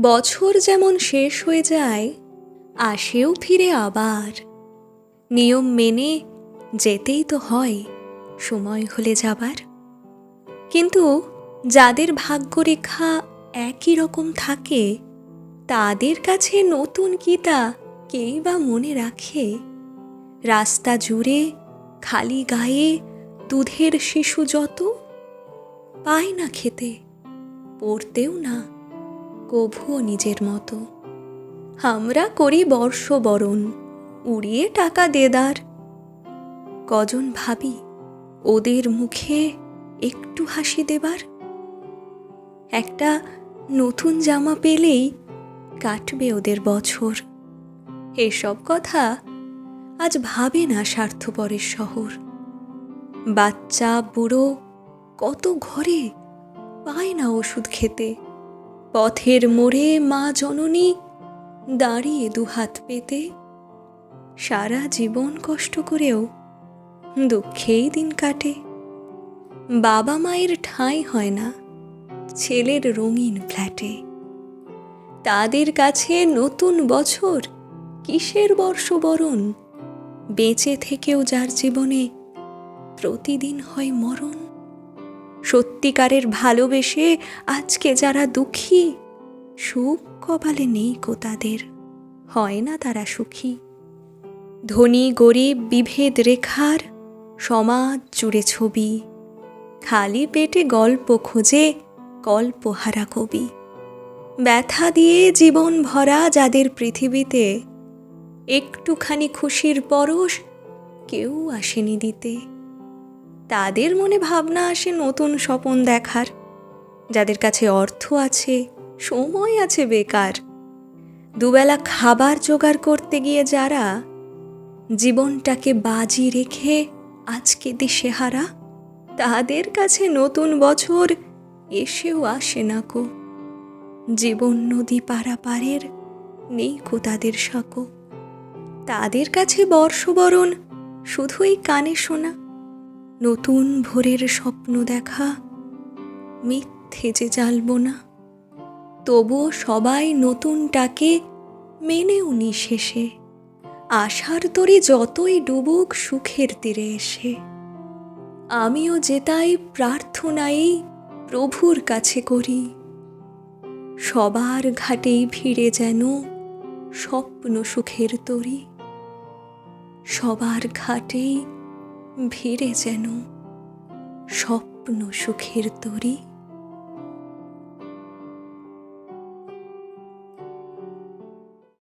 বছর যেমন শেষ হয়ে যায়, আসেও ফিরে আবার। নিয়ম মেনে যেতেই তো হয়, সময় হলে যাবার। কিন্তু যাদের ভাগ্যরেখা একই রকম থাকে, তাদের কাছে নতুন গীতা কেই বা মনে রাখে? রাস্তা জুড়ে, খালি গায়ে দুধের শিশু যত, পায় না খেতে, পড়তেও না। কভুও নিজের মতো। আমরা করি বর্ষবরণ, উড়িয়ে টাকা দেদার। কজন ভাবি, ওদের মুখে একটু হাসি দেবার। একটা নতুন জামা পেলেই কাটবে ওদের বছর। এসব কথা আজ ভাবে না স্বার্থপরের শহর। বাচ্চা, বুড়ো, কত ঘরে পায় না ওষুধ খেতে। পথের মোড়ে মা জননী দাঁড়িয়ে দুহাত পেতে সারা জীবন কষ্ট করেও দুঃখেই দিন কাটে। বাবা মায়ের ঠাঁই হয় না ছেলের রঙিন ফ্ল্যাটে। তাদের কাছে নতুন বছর কিসের বর্ষবরণ? বেঁচে থেকেও যার জীবনে প্রতিদিন হয় মরণ। সত্যিকারের ভালোবেসে আজকে যারা দুঃখী, সুখ কপালে নেই কো তাদের। হয় না তারা সুখী। ধনী, গরিব, বিভেদ রেখার সমাজ জুড়ে ছবি। খালি পেটে গল্প খোঁজে কল্পহারা কবি। ব্যথা দিয়ে জীবন ভরা যাদের পৃথিবীতে, একটুখানি খুশির পরশ কেউ আসেনি দিতে। তাদের মনে ভাবনা আসে নতুন স্বপন দেখার। যাদের কাছে অর্থ আছে, সময় আছে বেকার। দুবেলা খাবার জোগাড় করতে গিয়ে যারা জীবনটাকে বাজি রেখে আজকে দিশেহারা তাদের কাছে নতুন বছর এসেও আসে না কো। জীবন নদী পারাপারের নেই কো তাদের সাঁকো। তাদের কাছে বর্ষবরণ শুধুই কানে শোনা। নতুন ভোরের স্বপ্ন দেখা, মিথ্যে যে জ্বালব না। তবুও সবাই নতুনটাকে মেনেও নি শেষে। আশার তরি যতই ডুবুক সুখের তীরে এসে। আমিও যেতাই প্রার্থনাই প্রভুর কাছে করি। সবার ঘাটেই ভিড়ে যেন স্বপ্ন সুখের তরি। সবার ঘাটেই ভিড়ে যেন স্বপ্ন সুখের তরী